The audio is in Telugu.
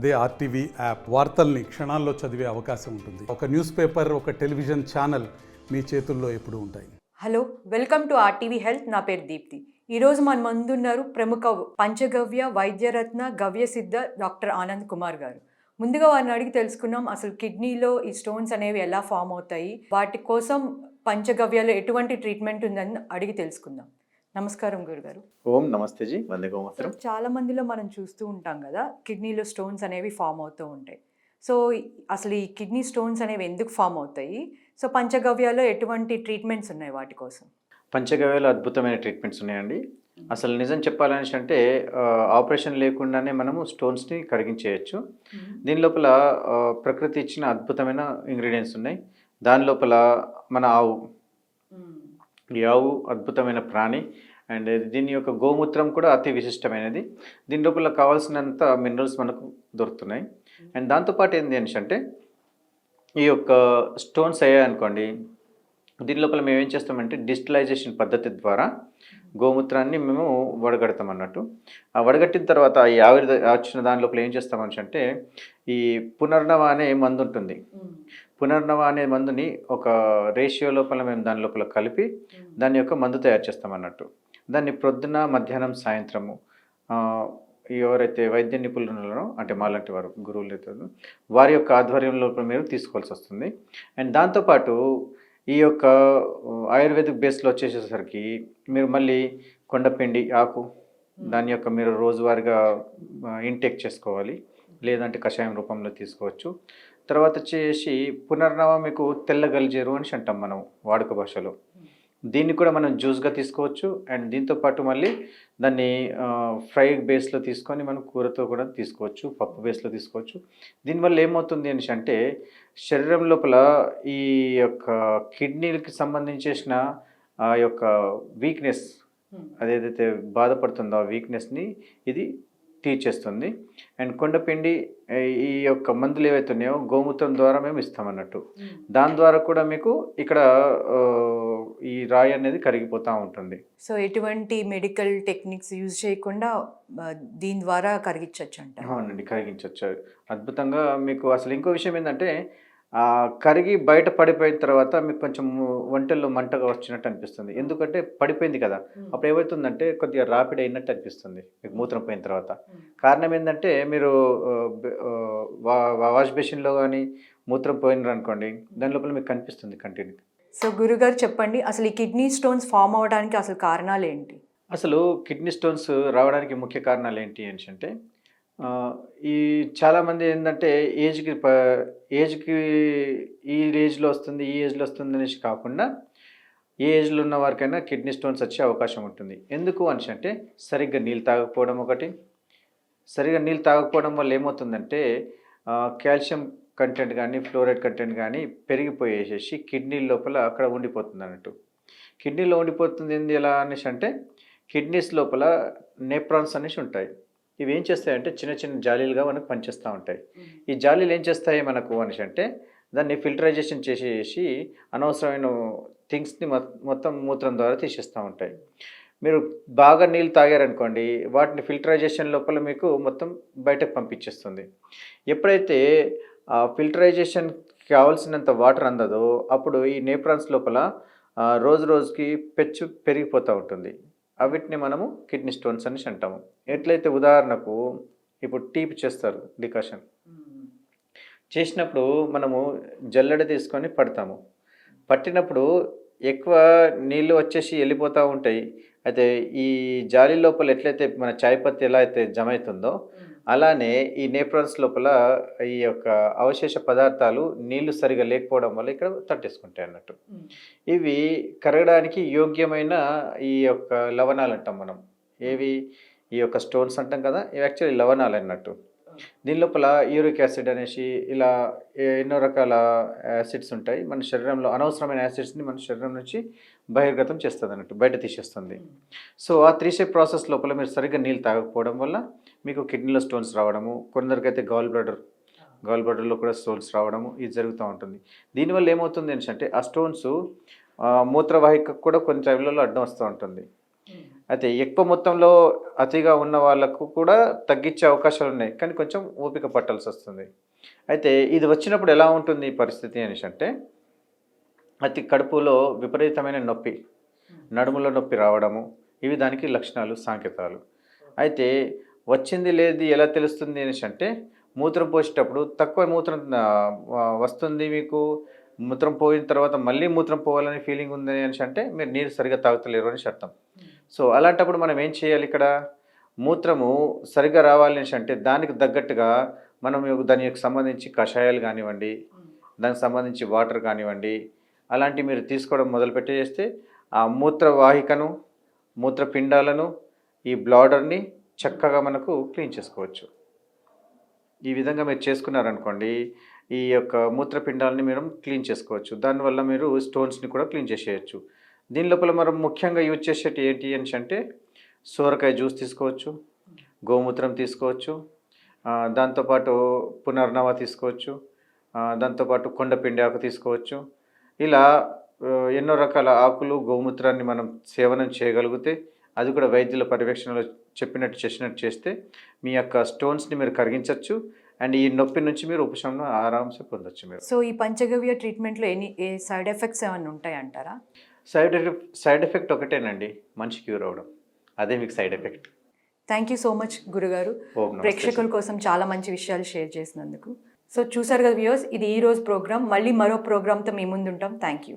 అదే ఆర్టీవీ యాప్ వార్తల్ని క్షణాల్లో చదివే అవకాశం ఉంటుంది. ఒక న్యూస్ పేపర్ ఒక టెలివిజన్ ఛానల్ మీ చేతుల్లో ఎప్పుడు ఉంటాయి. Hello welcome to RTV health. నా పేరు దీప్తి. ఈరోజు మన ముందున్నారు ప్రముఖ పంచగవ్య వైద్యరత్న గవ్యసిద్ధ డాక్టర్ ఆనంద్ కుమార్ గారు. ముందుగా వారిని అడిగి తెలుసుకున్నాం అసలు కిడ్నీలో ఈ స్టోన్స్ అనేవి ఎలా ఫామ్ అవుతాయి? వాటి కోసం పంచగవ్యలో ఎటువంటి ట్రీట్మెంట్ ఉందని అడిగి తెలుసుకుందాం. నమస్కారం గురుగారు. ఓం నమస్తే జీ వందే గోమాత్రం చాలా మందిలో మనం చూస్తూ ఉంటాం కదా కిడ్నీలో స్టోన్స్ అనేవి ఫామ్ అవుతూ ఉంటాయి. సో అసలు ఈ కిడ్నీ స్టోన్స్ అనేవి ఎందుకు ఫామ్ అవుతాయి? సో పంచగవ్యాలో ఎటువంటి ట్రీట్మెంట్స్ ఉన్నాయి వాటి కోసం? పంచగవ్యాలు అద్భుతమైన ట్రీట్మెంట్స్ ఉన్నాయండి. అసలు నిజం చెప్పాలని అంటే ఆపరేషన్ లేకుండానే మనము స్టోన్స్ని కరిగించేయచ్చు దీని లోపల ప్రకృతి ఇచ్చిన అద్భుతమైన ఇంగ్రీడియంట్స్ ఉన్నాయి. దాని లోపల మన ఆవు. ఈ ఆవు అద్భుతమైన ప్రాణి. అండ్ దీని యొక్క గోమూత్రం కూడా అతి విశిష్టమైనది. దీని లోపల కావాల్సినంత మినరల్స్ మనకు దొరుకుతున్నాయి. అండ్ దాంతోపాటు ఏంటి అంటే ఈ యొక్క స్టోన్స్ అయ్యాయనుకోండి దీని లోపల మేము ఏం చేస్తామంటే డిజిటలైజేషన్ పద్ధతి ద్వారా గోమూత్రాన్ని మేము వడగడతాం అన్నట్టు. ఆ వడగట్టిన తర్వాత ఈ ఆవిరి వచ్చిన దాని లోపల ఏం చేస్తామని అంటే ఈ పునర్నవ అనే మందు ఉంటుంది. పునర్నవ అనే మందుని ఒక రేషియో లోపల మేము దాని లోపల కలిపి దాని యొక్క మందు తయారు చేస్తాం అన్నట్టు. దాన్ని ప్రొద్దున మధ్యాహ్నం సాయంత్రము ఎవరైతే వైద్య నిపుణులు అంటే మాలాంటి వారు గురువులు అయితే వారి యొక్క ఆధ్వర్యంలో మీరు తీసుకోవాల్సి వస్తుంది. అండ్ దాంతోపాటు ఈ యొక్క ఆయుర్వేదిక్ బేస్లో వచ్చేసేసరికి మీరు మళ్ళీ కొండపిండి ఆకు దాని యొక్క మీరు రోజువారీగా ఇంటేక్ చేసుకోవాలి. లేదంటే కషాయం రూపంలో తీసుకోవచ్చు. తర్వాత వచ్చేసి పునర్నవ మీకు తెల్ల గలిజేరు అని అంటాం మనం వాడుక భాషలో. దీన్ని కూడా మనం జ్యూస్గా తీసుకోవచ్చు. అండ్ దీంతో పాటు మళ్ళీ దాన్ని ఫ్రై బేస్లో తీసుకొని మనం కూరతో కూడా తీసుకోవచ్చు. పప్పు బేస్లో తీసుకోవచ్చు. దీనివల్ల ఏమవుతుంది అనేసి అంటే శరీరం లోపల ఈ యొక్క కిడ్నీలకి సంబంధించేసిన ఆ యొక్క వీక్నెస్ అదేదైతే బాధపడుతుందో ఆ వీక్నెస్ని ఇది తీర్చేస్తుంది. అండ్ కొండపిండి ఈ యొక్క మందులు ఏవైతే ఉన్నాయో గోమూత్రం ద్వారా మేము ఇస్తామన్నట్టు. దాని ద్వారా కూడా మీకు ఇక్కడ ఈ రాయి అనేది కరిగిపోతూ ఉంటుంది. సో ఎటువంటి మెడికల్ టెక్నిక్స్ యూజ్ చేయకుండా దీని ద్వారా కరిగించవచ్చు అంట అవునండి కరిగించవచ్చు అద్భుతంగా మీకు అసలు ఇంకో విషయం ఏంటంటే కరిగి బయట పడిపోయిన తర్వాత మీకు కొంచెం ఒంటెల్లో మంటగా వచ్చినట్టు అనిపిస్తుంది. ఎందుకంటే పడిపోయింది కదా. అప్పుడు ఏమవుతుందంటే కొద్దిగా రాపిడ్ అయినట్టు అనిపిస్తుంది మీకు మూత్రం పోయిన తర్వాత. కారణం ఏంటంటే మీరు వాష్ బేసిన్లో కానీ మూత్రం పోయినారు అనుకోండి దాని లోపల మీకు కనిపిస్తుంది కంటిన్యూ. సో గురుగారు చెప్పండి అసలు ఈ కిడ్నీ స్టోన్స్ ఫామ్ అవడానికి అసలు కారణాలు ఏంటి? అసలు కిడ్నీ స్టోన్స్ రావడానికి ముఖ్య కారణాలు ఏంటి అని అంటే ఈ చాలామంది ఏంటంటే ఏజ్కి ప ఏజ్కి ఈ ఏజ్లో వస్తుంది ఈ ఏజ్లో వస్తుంది అనేసి కాకుండా ఏ ఏజ్లో ఉన్న వారికైనా కిడ్నీ స్టోన్స్ వచ్చే అవకాశం ఉంటుంది. ఎందుకు అనేసి అంటే సరిగ్గా నీళ్ళు తాగకపోవడం ఒకటి. సరిగ్గా నీళ్ళు తాగకపోవడం వల్ల ఏమవుతుందంటే కాల్షియం కంటెంట్ కానీ ఫ్లోరైడ్ కంటెంట్ కానీ పెరిగిపోయేసేసి కిడ్నీ లోపల అక్కడ ఉండిపోతుంది అన్నట్టు. కిడ్నీలో ఉండిపోతుంది ఏంది ఎలా అనేసి అంటే కిడ్నీస్ లోపల నెప్రాన్స్ అనేసి ఉంటాయి. ఇవి ఏం చేస్తాయంటే చిన్న చిన్న జాలీలుగా మనకు పనిచేస్తూ ఉంటాయి. ఈ జాలీలు ఏం చేస్తాయి మనకు అనేసి అంటే దాన్ని ఫిల్టరైజేషన్ చేసేసి అనవసరమైన థింగ్స్ని మొత్తం మూత్రం ద్వారా తీసేస్తూ ఉంటాయి. మీరు బాగా నీళ్ళు తాగారనుకోండి వాటిని ఫిల్టరైజేషన్ లోపల మీకు మొత్తం బయటకు పంపించేస్తుంది. ఎప్పుడైతే ఫిల్టరైజేషన్ కావాల్సినంత వాటర్ అందదో అప్పుడు ఈ నేప్రాన్స్ లోపల రోజు రోజుకి పెచ్చు పెరిగిపోతూ ఉంటుంది. అవిటిని మనము కిడ్నీ స్టోన్స్ అని అంటాము. ఎట్లయితే ఉదాహరణకు ఇప్పుడు టీప్ చేస్తారు డికాషన్. చేసినప్పుడు మనము జల్లెడ తీసుకొని పడతాము. పట్టినప్పుడు ఎక్కువ నీళ్ళు వచ్చేసి వెళ్ళిపోతూ ఉంటాయి. అయితే ఈ జాలి లోపల ఎట్లయితే మన చాయ్ పత్తి ఎలా అయితే జమ అవుతుందో అలానే ఈ నేప్రాన్స్ లోపల ఈ యొక్క అవశేష పదార్థాలు నీళ్ళు సరిగా లేకపోవడం వల్ల ఇక్కడ తట్టేసుకుంటాయి అన్నట్టు. ఇవి కరగడానికి యోగ్యమైన ఈ యొక్క లవణాలు అంటాం మనం. ఏవి? ఈ యొక్క స్టోన్స్ అంటాం కదా ఇవి యాక్చువల్లీ లవణాలు అన్నట్టు. దీని లోపల యూరిక్ యాసిడ్ అనేసి ఇలా ఎన్నో రకాల యాసిడ్స్ ఉంటాయి. మన శరీరంలో అనవసరమైన యాసిడ్స్ని మన శరీరం నుంచి బహిర్గతం చేస్తుంది అన్నట్టు బయట తీసేస్తుంది. సో ఆ త్రీ ప్రాసెస్ లోపల మీరు సరిగ్గా నీళ్ళు తాగకపోవడం వల్ల మీకు కిడ్నీలో స్టోన్స్ రావడము కొందరికైతే గాల్ బ్లడర్ గాల్ బ్లడర్లో కూడా స్టోన్స్ రావడము ఇది జరుగుతూ ఉంటుంది. దీనివల్ల ఏమవుతుంది ఏంటంటే ఆ స్టోన్స్ మూత్రవాహికకు కూడా కొన్ని టైంలలో అడ్డం వస్తూ ఉంటుంది. అయితే ఎక్కువ మొత్తంలో అతిగా ఉన్న వాళ్ళకు కూడా తగ్గించే అవకాశాలు ఉన్నాయి కానీ కొంచెం ఓపిక పట్టాల్సి వస్తుంది. అయితే ఇది వచ్చినప్పుడు ఎలా ఉంటుంది ఈ పరిస్థితి అనేసి అంటే అతి కడుపులో విపరీతమైన నొప్పి నడుములో నొప్పి రావడము ఇవి దానికి లక్షణాలు సంకేతాలు. అయితే వచ్చింది లేదు ఎలా తెలుస్తుంది అనేసి అంటే మూత్రం పోసేటప్పుడు తక్కువ మూత్రం వస్తుంది మీకు మూత్రం పోయిన తర్వాత మళ్ళీ మూత్రం పోవాలని ఫీలింగ్ ఉంది అనేసి అంటే మీరు నీరు సరిగా తాగుతలేరు అని అర్థం. సో అలాంటప్పుడు మనం ఏం చేయాలి ఇక్కడ? మూత్రము సరిగా రావాలి అంటే దానికి తగ్గట్టుగా మనం దానికి దాని యొక్క సంబంధించి కషాయాలు కానివ్వండి దానికి సంబంధించి వాటర్ కానివ్వండి అలాంటివి మీరు తీసుకోవడం మొదలుపెట్టి చేస్తే ఆ మూత్రవాహికను మూత్రపిండాలను ఈ బ్లాడర్ని చక్కగా మనకు క్లీన్ చేసుకోవచ్చు. ఈ విధంగా మీరు చేసుకున్నారనుకోండి ఈ యొక్క మూత్రపిండాలని మీరు క్లీన్ చేసుకోవచ్చు. దానివల్ల మీరు స్టోన్స్ని కూడా క్లీన్ చేసేయచ్చు. దీని లోపల మనం ముఖ్యంగా యూజ్ చేసేటి ఏంటి అని అంటే సోరకాయ జ్యూస్ తీసుకోవచ్చు గోమూత్రం తీసుకోవచ్చు దాంతోపాటు పునర్నవ తీసుకోవచ్చు దాంతోపాటు కొండపిండి ఆకు తీసుకోవచ్చు. ఇలా ఎన్నో రకాల ఆకులు గోమూత్రాన్ని మనం సేవనం చేయగలిగితే అది కూడా వైద్యుల పర్యవేక్షణలో చెప్పినట్టు చేసినట్టు చేస్తే మీ యొక్క స్టోన్స్ని మీరు కరిగించవచ్చు అండ్ ఈ నొప్పి నుంచి మీరు ఉపశమనం ఆరాంసే పొందొచ్చు మీరు. సో ఈ పంచగవ్య ట్రీట్మెంట్లో ఎనీ ఏ సైడ్ ఎఫెక్ట్స్ ఏమైనా ఉంటాయంటారా? సైడ్ ఎఫెక్ట్ సైడ్ ఎఫెక్ట్ ఒకటేనండి మంచి క్యూర్ అవ్వడం. అదే మీకు side effect. Thank you so much గురుగారు. ప్రేక్షకుల కోసం చాలా మంచి విషయాలు షేర్ చేసినందుకు. సో చూసారు కదా వ్యూస్ ఇది ఈ రోజు ప్రోగ్రామ్ మళ్ళీ మరో ప్రోగ్రామ్తో మీ ముందు ఉంటాం థ్యాంక్ యూ.